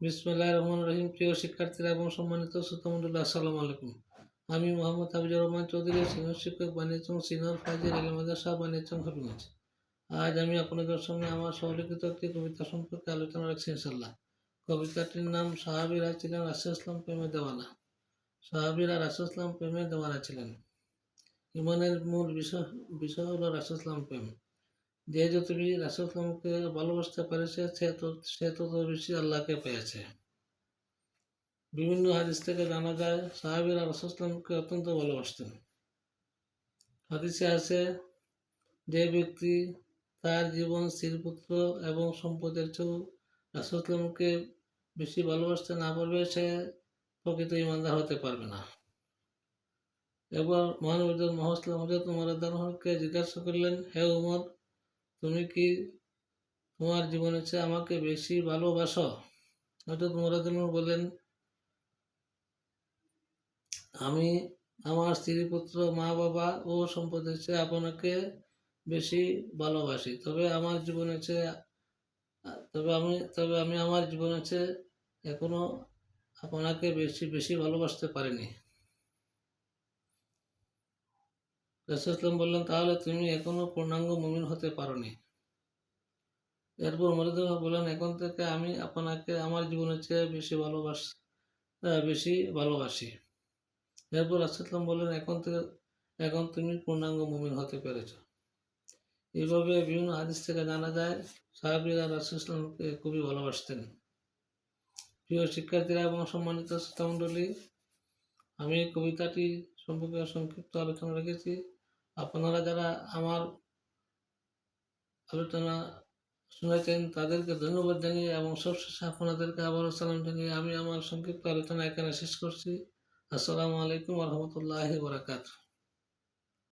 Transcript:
বিসমুল্লাহ রহমান রহিম প্রিয় শিক্ষার্থীরা এবং সম্মানিত শ্রোতামণ্ডলী, আসসালামু আলাইকুম। আমি মোহাম্মদ হাবিজুর রহমান চৌধুরী, সিনিয়র শিক্ষক বানিয়েছং সিনিয়র ফাজিল আলী মাদ্রাসা বানিয়েছং হবিগঞ্জ আজ আমি আপনাদের সঙ্গে আমার সহলিখিত একটি কবিতা সম্পর্কে আলোচনা রাখছি ইনশাল্লাহ কবিতাটির নাম সাহাবিরা ছিলেন রাসুল ইসলাম প্রেমে দেওয়ানা। সাহাবিরা রাসুল ইসলাম প্রেমে দেওয়ানা ছিলেন। ইমানের মূল বিষয় বিষয় হলো রাসুল ইসলাম প্রেম। যে যত বেশি রাসুল ইসলামকে ভালোবাসতে পেরেছে, সে তো, সে তত বেশি আল্লাহকে পেয়েছে। বিভিন্ন হাদিস থেকে জানা যায়, সাহাবিরা রাসুল ইসলামকে অত্যন্ত ভালোবাসতেন। হাদিসে আছে, যে ব্যক্তি তার জীবন, স্ত্রীপুত্র এবং সম্পদের চেয়েও রাসুল ইসলামকে বেশি ভালোবাসতে না পারবে, সে প্রকৃত ইমানদার হতে পারবে না। এবার মহানবী মহাসলাম হজরত উমরকে জিজ্ঞাসা করলেন, হে উমর তুমি কি তোমার জীবনের চেয়ে আমাকে বেশি ভালোবাসো? হজরত উমরাদুল বলেন আমি আমার স্ত্রী, পুত্র, মা, বাবা ও সম্পদের চেয়ে আপনাকে বেশি ভালোবাসি। তবে আমার জীবনের চেয়ে তবে আমি তবে আমি আমার জীবনের চেয়ে এখনও আপনাকে বেশি বেশি ভালোবাসতে পারিনি। রসুলাম বললেন, তাহলে তুমি এখনও পূর্ণাঙ্গ মুমিন হতে পারোনি। এরপর মরিদুল বললেন, এখন থেকে আমি আপনাকে আমার জীবনের চেয়ে বেশি ভালোবাস বেশি ভালোবাসি। এরপর রাসুলাম বললেন, এখন থেকে, এখন তুমি পূর্ণাঙ্গ মুমিন হতে পেরেছ। এইভাবে বিভিন্ন হাদিস থেকে জানা যায়, সাহাবিরা রাসুলামকে খুবই ভালোবাসতেন। প্রিয় শিক্ষার্থীরা এবং সম্মানিত শ্রোতামণ্ডলী, আমি কবিতাটি সম্পর্কে সংক্ষিপ্ত আলোচনা রেখেছি। আপনারা যারা আমার আলোচনা শুনেছেন, তাদেরকে ধন্যবাদ জানিয়ে এবং সবশেষে আপনাদেরকে আবার সালাম জানিয়ে আমি আমার সংক্ষিপ্ত আলোচনা এখানে শেষ করছি। আসসালামু আলাইকুম রহমতুল্লাহ বরাকাতু